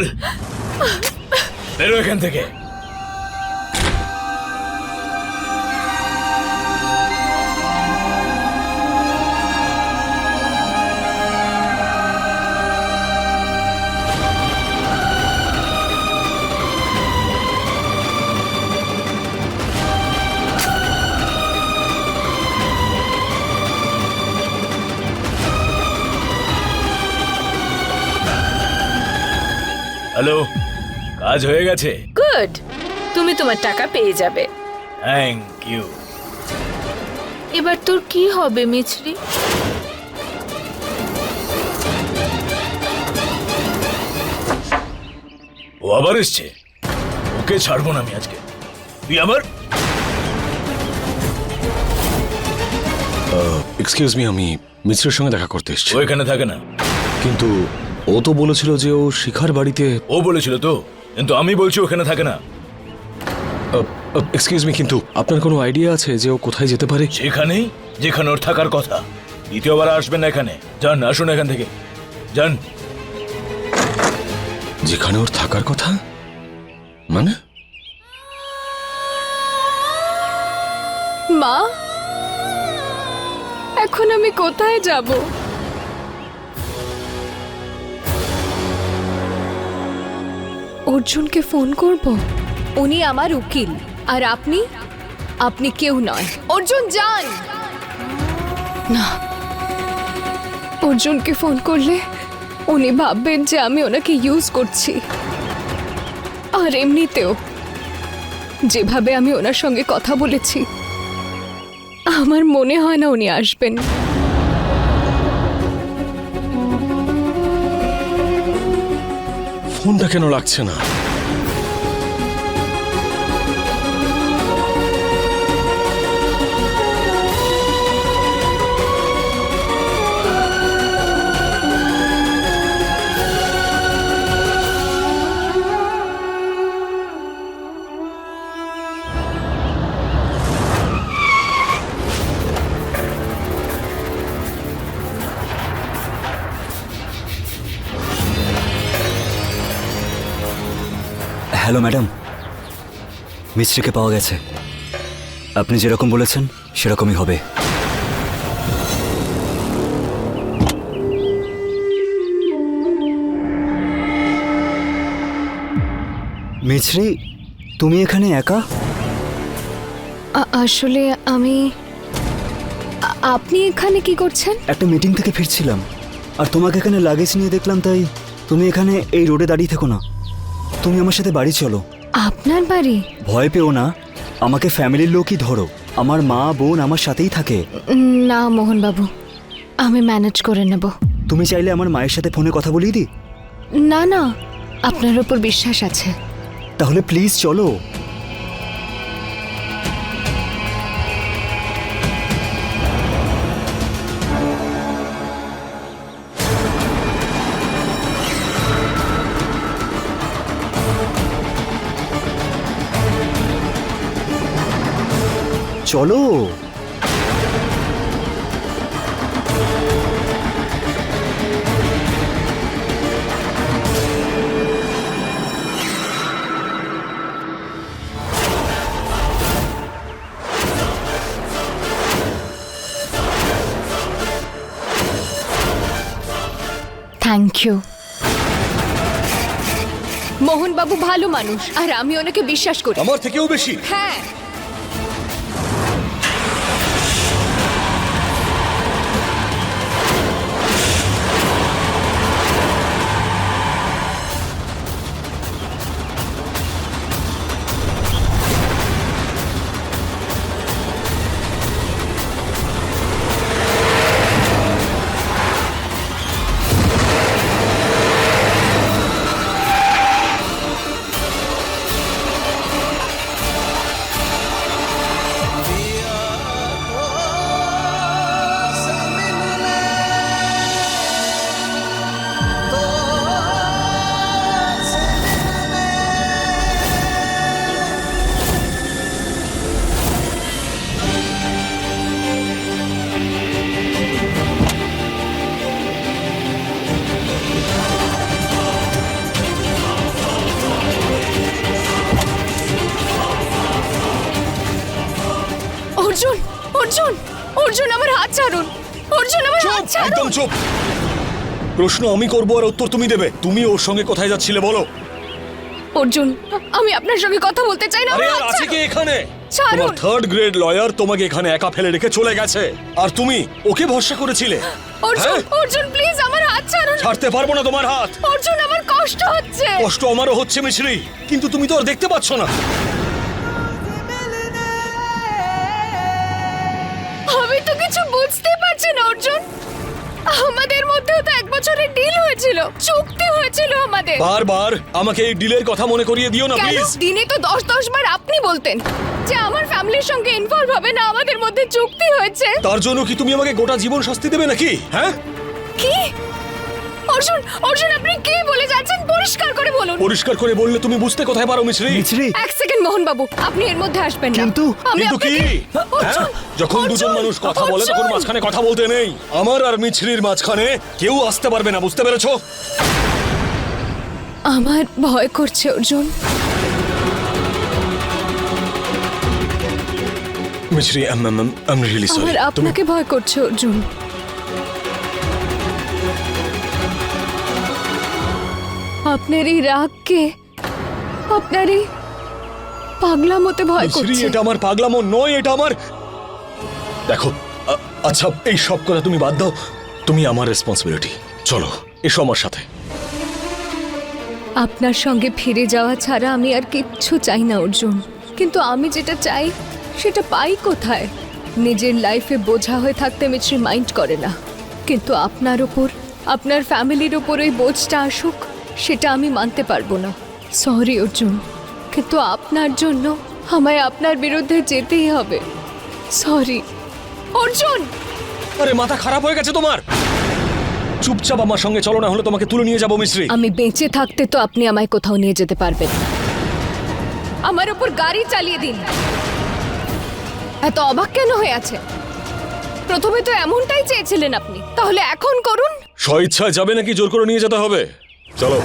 চল। বেরো এখান থেকে। হ্যালো কাজ হয়ে গেছে? গুড তুমি তোমার টাকা পেয়ে যাবে। থ্যাংক ইউ এবার তোর কি হবে মিছরি? ও আবার এসছে। ওকে ছাড়বো না আমি আজকে। তুই আবার? এক্সকিউজ মি আমি মিত্রের সঙ্গে দেখা করতে এসেছি। ও এখানে থাকে না। কিন্তু ও তো বলেছিল যে ও শিখার বাড়িতে ও বলেছিল তো কিন্তু আমি বলছি ওখানে থাকে না। এক্সকিউজ মি কিন্তু আপনার কোনো আইডিয়া আছে যে ও কোথায় যেতে পারে? সেখানেই যেখানে ওর থাকার কথা। দ্বিতীয়বার আসবেন না এখানে। যান আসুন এখান থেকে। যান। যেখানে ওর থাকার কথা? মানে? মা এখন আমি কোথায় যাব? অর্জুনকে ফোন করব। উনি আমার উকিল আর আপনি? আপনি কেউ নয়। অর্জুন যান! না। অর্জুনকে ফোন করলে উনি ভাববেন যে আমি ওনাকে ইউজ করছি। আর এমনিতেও যেভাবে আমি ওনার সঙ্গে কথা বলেছি আমার মনে হয় না উনি আসবেন। ফোনটা কেন লাগছে না? Hello madam. মিস্ত্রিকে পাওয়া গেছে। আপনি যেরকম বলেছেন সেরকমই হবে। মিছরি তুমি এখানে একা? আসলে আমি আপনি এখানে কি করছেন? একটা মিটিং থেকে ফিরছিলাম। আর তোমাকে এখানে লাগেজ নিয়ে দেখলাম তাই তুমি এখানে এই রোডে দাঁড়িয়ে থেকো না। তুমি আমার সাথে বাড়ি চলো। আপনার বাড়ি? ভয় পেও না। আমাকে ফ্যামিলির লোকই ধরো। আমার মা বোন আমার সাথেই থাকে। না মোহনবাবু আমি ম্যানেজ করে নেব। তুমি চাইলে আমার মায়ের সাথে ফোনে কথা বলিয়ে দি না না আপনার ওপর বিশ্বাস আছে। তাহলে প্লিজ চলো। চলো। থ্যাংক ইউ মোহনবাবু ভালো মানুষ আর আমি ওনাকে বিশ্বাস করি। আমার থেকেও বেশি। হ্যাঁ। প্রশ্ন আমি করব আর উত্তর তুমি দেবে। তুমি ওর সঙ্গে কোথায় যাচ্ছিলে বলো? অর্জুন আমি আপনার সঙ্গে কথা বলতে চাই না। আরে আর আছে কি এখানে? ছাড়ুন। তোমার থার্ড গ্রেড লয়ার তোমাকে এখানে একা ফেলে রেখে চলে গেছে। আর তুমি ওকে ভরসা করেছিলে? অর্জুন হ্যাঁ? অর্জুন প্লিজ আমার হাত ছাড়ুন। ছাড়তে পারব না তোমার হাত। অর্জুন আমার কষ্ট হচ্ছে। কষ্ট আমারও হচ্ছে মিছরি কিন্তু তুমি তো আর দেখতে পাচ্ছ না। বছরের ডিল হয়েছিল চুক্তি হয়েছিল আমাদের। বারবার আমাকে এই ডিলের কথা মনে করিয়ে দিও না প্লিজ দিনে তো দশ দশ বার আপনি বলতেন যে আমার ফ্যামিলির সঙ্গে ইনভলভ হবে না আমাদের মধ্যে চুক্তি হয়েছে। তার জন্য কি তুমি আমাকে গোটা জীবন শাস্তি দেবে নাকি? হ্যাঁ? কি? অর্জুন অর্জুন আপনি কি বলে যাচ্ছেন? পরিষ্কার করে বলুন। পরিষ্কার করে বললে তুমি বুঝতে কোথায় পারো মিছরি? মিছরি? এক সেকেন্ড মোহন বাবু আপনি এর মধ্যে আসবেন না। কিন্তু- আমি কিন্তু কি? আপনাকে- হ্যাঁ? অর্জুন, যখন দুজন অর্জুন, মানুষ কথা বলে তখন অর্জুন। মাঝখানে কথা বলতে নেই। আমার আর মিছরির মাঝখানে কেউ আসতে পারবে না বুঝতে পেরেছ? আমার ভয় করছে অর্জুন। মিছরি আই এম রিয়েলি সরি আমার আপনাকে ভয় করছে অর্জুন। আপনার এই রাগকে আপনার এই পাগলামোতে ভয় মিছরি করছে। এটা আমার পাগলামো নয় এটা আমার দেখো আ- আচ্ছা এই সব কথা তুমি বাদ দাও। তুমি আমার রেসপন্সিবিলিটি চলো এসো আমার সাথে। আপনার সঙ্গে ফিরে যাওয়া ছাড়া আমি আর কিচ্ছু চাই না অর্জুন। কিন্তু আমি যেটা চাই সেটা পাই কোথায়? নিজের লাইফে বোঝা হয়ে থাকতে মিছরি মাইন্ড করে না। কিন্তু আপনার ওপর আপনার ফ্যামিলির ওপর ওই বোঝটা আসুক। সেটা আমি মানতে পারব না। সরি অর্জুন। কিন্তু আপনার জন্য আমায় আপনার বিরুদ্ধে যেতেই হবে। সরি অর্জুন! আরে মাথা খারাপ হয়ে গেছে তোমার! চুপচাপ আমার সঙ্গে চলো না হলে তোমাকে তুলে নিয়ে যাব মিশ্রী আমি বেঁচে থাকতে তো আপনি আমায় কোথাও নিয়ে যেতে পারবেন না। আমার উপর গাড়ি চালিয়ে দিন। এত অবাক কেন হয়ে আছে? প্রথমে তো এমনটাই চেয়েছিলেন আপনি। তাহলে এখন করুন। স্বইচ্ছায় যাবে নাকি জোর করে নিয়ে যেতে হবে? চলো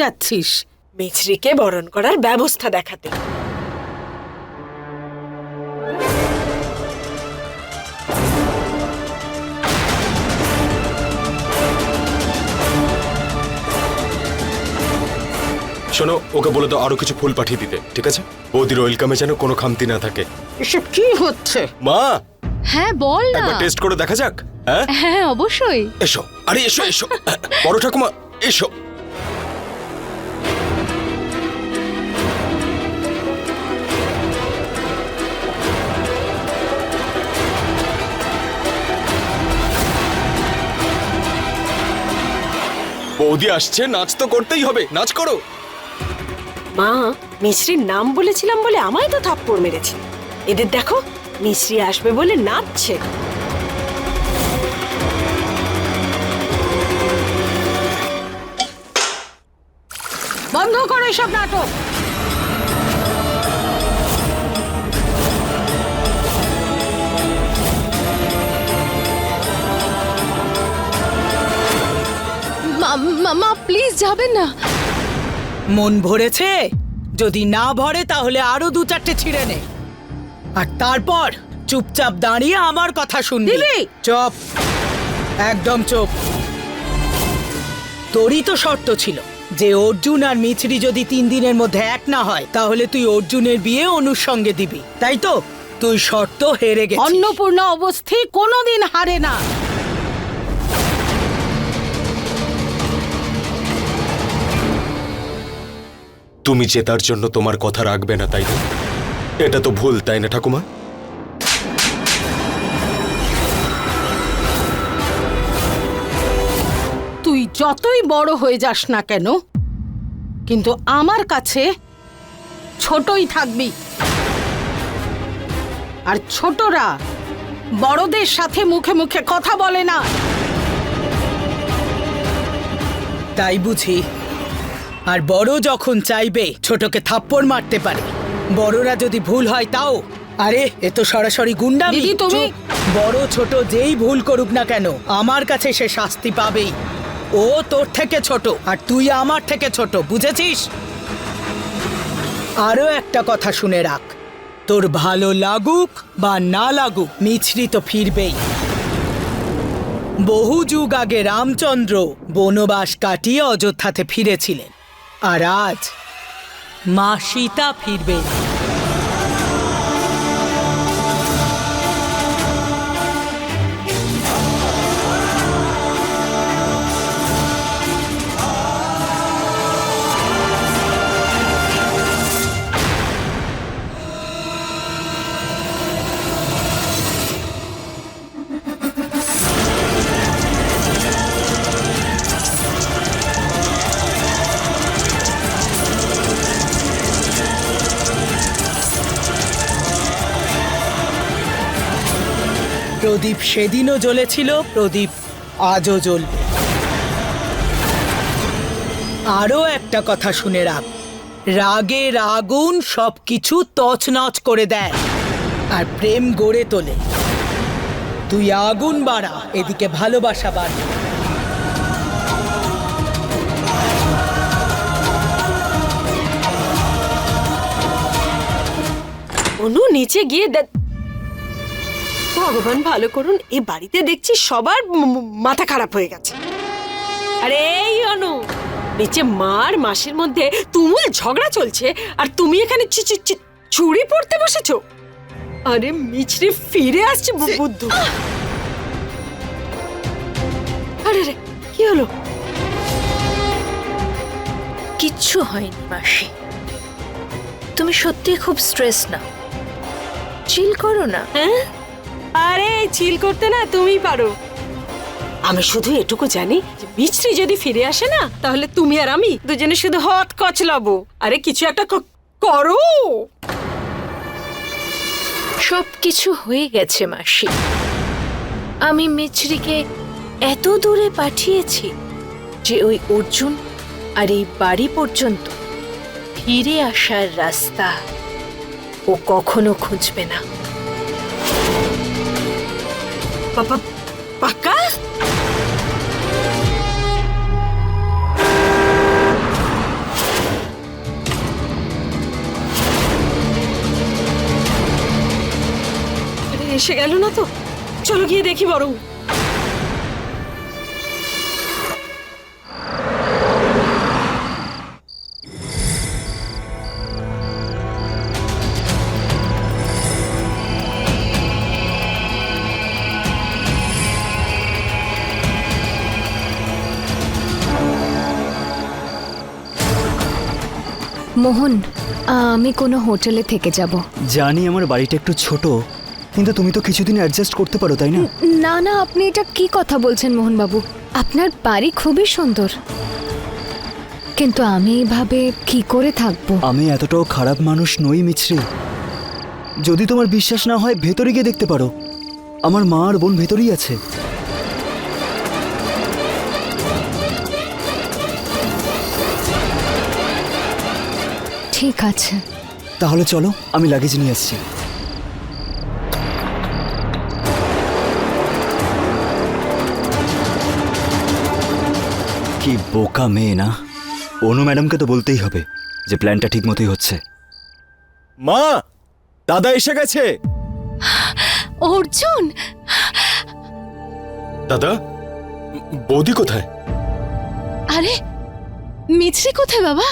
যাচ্ছিস? মিছরিকে বরণ করার ব্যবস্থা দেখাতে। শোনো ওকে বলে তো আরও কিছু ফুল পাঠিয়ে দিতে ঠিক আছে? বৌদির ওয়েলকামে যেন কোনো খামতি না থাকে। এসব কি হচ্ছে? মা! হ্যাঁ বল না। একবার টেস্ট করে দেখা যাক হ্যাঁ হ্যাঁ অবশ্যই। এসো আরে এসো এসো। বড় ঠাকুমা এসো। বৌদি আসছে, নাচ তো করতেই হবে। নাচ করো। মা মিশ্রির নাম বলেছিলাম বলে আমায় তো থাপ্পড় মেরেছে। এদের দেখো মিশ্রি আসবে বলে নাচছে। বন্ধ করো এসব নাটক। যাবেন না। মন ভরেছে? যদি না ভরে তাহলে আরও দু চারটে ছিঁড়ে নে। আর তারপর চুপচাপ দাঁড়িয়ে আমার কথা শুনবি! চুপ। একদম চুপ। তোরই তো শর্ত ছিল যে অর্জুন আর মিছরি যদি তিন দিনের মধ্যে এক না হয় তাহলে তুই অর্জুনের বিয়ে অনুর সঙ্গে দিবি। তাই তো? তুই শর্ত হেরে গেছিস। অন্নপূর্ণা অবস্থি কোনোদিন হারে না। তুমি জেতার জন্য তোমার কথা রাখবে না তাই না এটা তো ভুল তাই না ঠাকুমা? তুই যতই বড় হয়ে যাস না কেন কিন্তু আমার কাছে ছোটই থাকবি। আর ছোটরা বড়দের সাথে মুখে মুখে কথা বলে না। তাই বুঝি আর বড় যখন চাইবে ছোটকে থাপ্পড় মারতে পারে। বড়রা যদি ভুল হয় তাও। আরে এ তো সরাসরি গুন্ডা দিদি, তুমি- বড় ছোট যেই ভুল করুক না কেন আমার কাছে সে শাস্তি পাবেই। ও তোর থেকে ছোট আর তুই আমার থেকে ছোট বুঝেছিস? আরও একটা কথা শুনে রাখ। তোর ভালো লাগুক বা না লাগুক মিছরি তো ফিরবেই। বহু যুগ আগে রামচন্দ্র বনবাস কাটিয়ে অযোধ্যাতে ফিরেছিলেন। আর আজ মা সীতা ফিরবেন প্রদীপ সেদিনও জ্বলেছিল, প্রদীপ আজও জ্বলবে। আরও একটা কথা শুনে রাখ। রাগের আগুন সবকিছু তছনছ করে দেয়, আর প্রেম গড়ে তোলে। তুই আগুন বাড়া, এদিকে ভালোবাসা বাড়া। অনু, নিচে গিয়ে ভগবান ভালো করুন এ বাড়িতে দেখছি সবার মাথা খারাপ হয়ে গেছে। আরে এই অনু নিচে মার মাসের মধ্যে তুমুল ঝগড়া চলছে আর তুমি এখানে চুড়ি পড়তে বসেছো? আরে মিছরি ফিরে আসছে বুদ্ধ। আরে রে কি হলো? কিচ্ছু হয়নি মাসি। তুমি সত্যি খুব স্ট্রেস না চিল করো না। হ্যাঁ? আরে চিল করতে না তুমি পারো। আমি শুধু এটুকু জানি যে মিছরি যদি ফিরে আসে না তাহলে তুমি আর আমি দুজনে শুধু হত কচলাবো। আরে কিছু একটা ক- করো। সব কিছু হয়ে গেছে মাসি। আমি মিছরিকে এত দূরে পাঠিয়েছি যে ওই অর্জুন আর এই বাড়ি পর্যন্ত ফিরে আসার রাস্তা ও কখনো খুঁজবে না। পাক্কা? এসে গেল না তো? চলো গিয়ে দেখি বরং। মোহন আমি কোনো হোটেলে থেকে যাব। জানি আমার বাড়িটা একটু ছোট কিন্তু তুমি তো কিছুদিন অ্যাডজাস্ট করতে পারো তাই না? না না আপনি এটা কি কথা বলছেন মোহনবাবু? আপনার বাড়ি খুবই সুন্দর। কিন্তু আমি এইভাবে কি করে থাকব? আমি এতটাও খারাপ মানুষ নই মিছরি। যদি তোমার বিশ্বাস না হয় ভেতরে গিয়ে দেখতে পারো। আমার মা আর বোন ভেতরেই আছে। ঠিক আছে। তাহলে চলো আমি লাগেজ নিয়ে আসছি। কি বোকা মেয়ে না? অনু ম্যাডামকে তো বলতেই হবে যে প্ল্যানটা ঠিক মতোই হচ্ছে। মা দাদা এসে গেছে। অর্জুন! দাদা বৌদি কোথায়? আরে মিছরি কোথায় বাবা?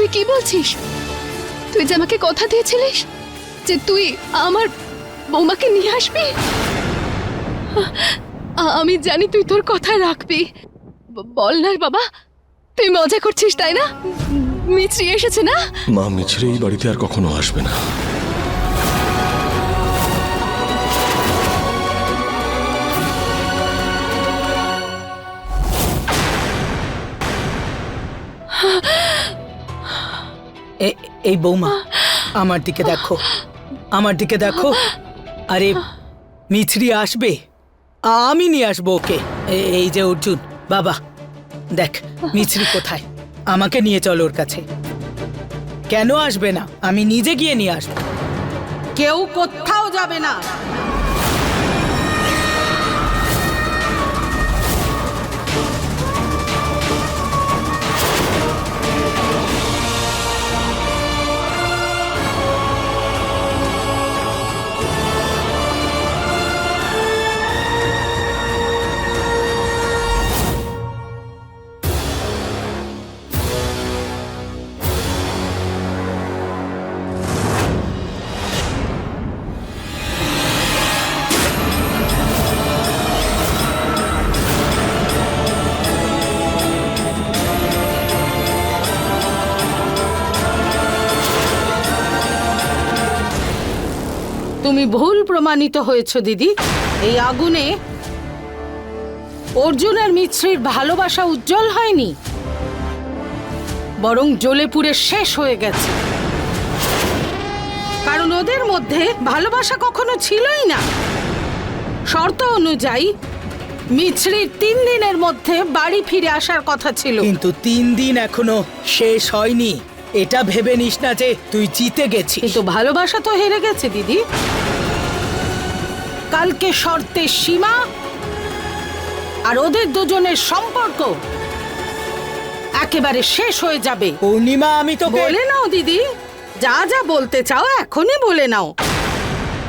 তুই কি বলছিস? তুই যে আমাকে কথা দিয়েছিলিস যে তুই আমার বৌমাকে নিয়ে আসবি? আমি জানি তুই তোর কথা রাখবি। বল না বাবা, তুই মজা করছিস, তাই না? মিছরি এসেছে না? মা, মিছরি এই বাড়িতে আর কখনো আসবে না। এই বৌমা, আমার দিকে দেখো, আমার দিকে দেখো। আরে, মিছরি আসবে। আমি নিয়ে আসব ওকে। এই যে অর্জুন, বাবা, দেখ, মিছরি কোথায়? আমাকে নিয়ে চলো ওর কাছে। কেন আসবে না? আমি নিজে গিয়ে নিয়ে আসব। কেউ কোথাও যাবে না। তুমি ভুল প্রমাণিত হয়েছ দিদি। এই আগুনে অর্জুন আর মিশ্রির ভালোবাসা উজ্জ্বল হয়নি বরং জ্বলে পুড়ে শেষ হয়ে গেছে। কারণ ওদের মধ্যে ভালোবাসা কখনো ছিলই না। শর্ত অনুযায়ী মিছরির তিন দিনের মধ্যে বাড়ি ফিরে আসার কথা ছিল। কিন্তু তিন দিন এখনও শেষ হয়নি। এটা ভেবে নিস না যে তুই জিতে গেছিস। কিন্তু ভালোবাসা তো হেরে গেছে দিদি। কালকে শর্তের সীমা আর ওদের দুজনের সম্পর্ক একেবারে শেষ হয়ে যাবে। পূর্ণিমা আমি তো বলে নাও দিদি। যা যা বলতে চাও এখনই বলে নাও।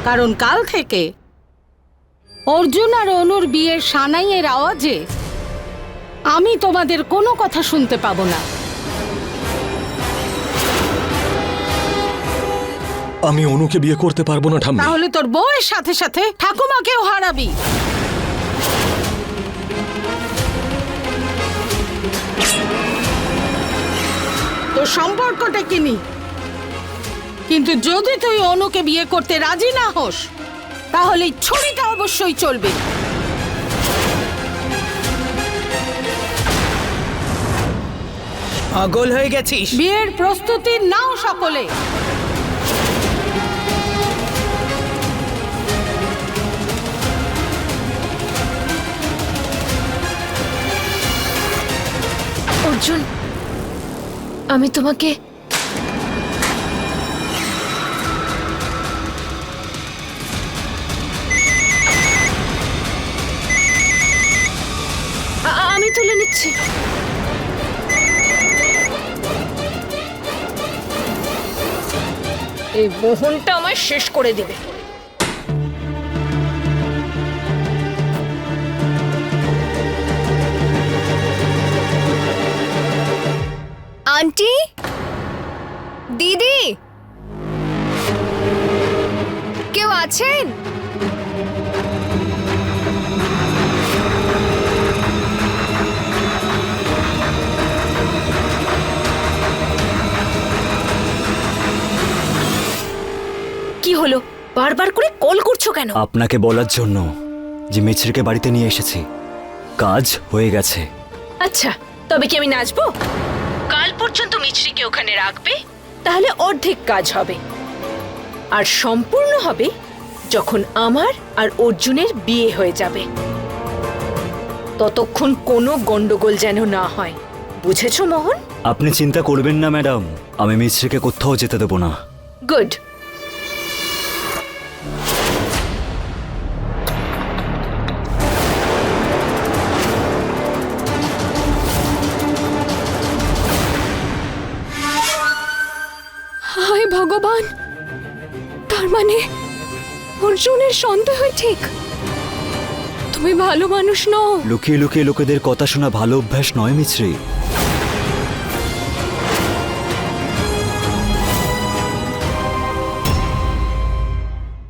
কারণ কাল থেকে অর্জুন আর অনুর বিয়ের সানাইয়ের আওয়াজে আমি তোমাদের কোনো কথা শুনতে পাবো না। আমি অনুকে বিয়ে করতে পারব না ঠাম্মি। তাহলে তোর বউয়ের সাথে সাথে ঠাকুমাকেও হারাবি। তোর সম্পর্কটা কিনি। কিন্তু যদি তুই অনুকে বিয়ে করতে রাজি না হোস তাহলে ছবিটা অবশ্যই চলবে। পাগল হয়ে গেছিস। বিয়ের প্রস্তুতি নাও সকলে। আমি তোমাকে আমি তুলে নিচ্ছি। এই মোহনটা আমায় শেষ করে দেবে। আন্টি? দিদি? কেউ আছেন? কি হলো? বারবার করে কল করছ কেন? আপনাকে বলার জন্য যে মিছরিকে বাড়িতে নিয়ে এসেছি। কাজ হয়ে গেছে। আচ্ছা তবে কি আমি নাচবো? পর্যন্ত মিছরিকে ওখানে রাখবে? তাহলে অর্ধেক কাজ হবে। আর সম্পূর্ণ হবে যখন আমার আর অর্জুনের বিয়ে হয়ে যাবে। ততক্ষণ কোনো গন্ডগোল যেন না হয়। বুঝেছ মোহন? আপনি চিন্তা করবেন না ম্যাডাম। আমি মিছরিকে কোথাও যেতে দেবো না। গুড। সন্দেহ ঠিক। তুমি ভালো মানুষ নও। লুকিয়ে লুকিয়ে লোকেদের কথা শোনা ভালো অভ্যাস নয় মিছরি।